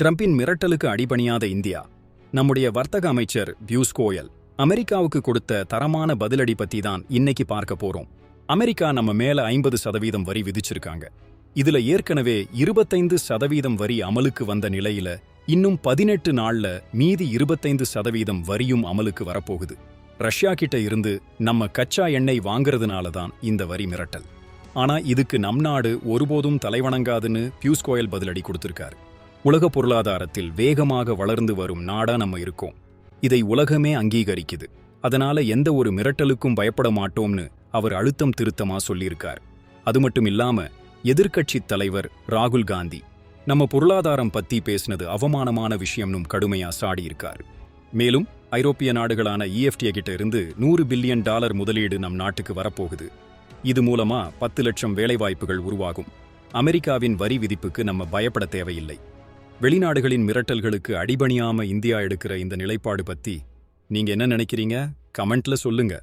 ட்ரம்பின் மிரட்டலுக்கு அடிபணியாத India. நம்முடைய வர்த்தக அமைச்சர் பியூஸ் கோயல் அமெரிக்காவுக்கு கொடுத்த தரமான பதிலடி பத்தி தான் இன்னைக்கு பார்க்க போறோம். அமெரிக்கா நம்ம மேல ஐம்பது சதவீதம் வரி விதிச்சிருக்காங்க. இதுல ஏற்கனவே இருபத்தைந்து சதவீதம் வரி அமலுக்கு வந்த நிலையில இன்னும் பதினெட்டு நாள்ல மீதி இருபத்தைந்து சதவீதம் வரியும் அமலுக்கு வரப்போகுது. ரஷ்யா கிட்ட இருந்து நம்ம கச்சா எண்ணெய் வாங்குறதுனால தான் இந்த வரி மிரட்டல். ஆனா இதுக்கு நம் நாடு ஒருபோதும் தலைவணங்காதுன்னு பியூஸ் கோயல் பதிலடி கொடுத்திருக்காரு. உலக பொருளாதாரத்தில் வேகமாக வளர்ந்து வரும் நாடா நம்ம இருக்கோம். இதை உலகமே அங்கீகரிக்குது. அதனால எந்த ஒரு மிரட்டலுக்கும் பயப்பட மாட்டோம்னு அவர் அழுத்தம் திருத்தமா சொல்லியிருக்கார். அது மட்டும் இல்லாம எதிர்க்கட்சித் தலைவர் ராகுல் காந்தி நம்ம பொருளாதாரம் பத்தி பேசினது அவமானமான விஷயம்னும் கடுமையா சாடியிருக்கார். மேலும் ஐரோப்பிய நாடுகளான இஎஃப்டிஏ கிட்ட இருந்து நூறு பில்லியன் டாலர் முதலீடு நம் நாட்டுக்கு வரப்போகுது. இது மூலமா பத்து லட்சம் வேலைவாய்ப்புகள் உருவாகும். அமெரிக்காவின் வரி விதிப்புக்கு நம்ம பயப்பட தேவையில்லை. வெளிநாடுகளின் மிரட்டல்களுக்கு அடிபணியாம இந்தியா எடுக்கிற இந்த நிலைப்பாடு பத்தி நீங்க என்ன நினைக்கிறீங்க? கமெண்ட்ல சொல்லுங்க.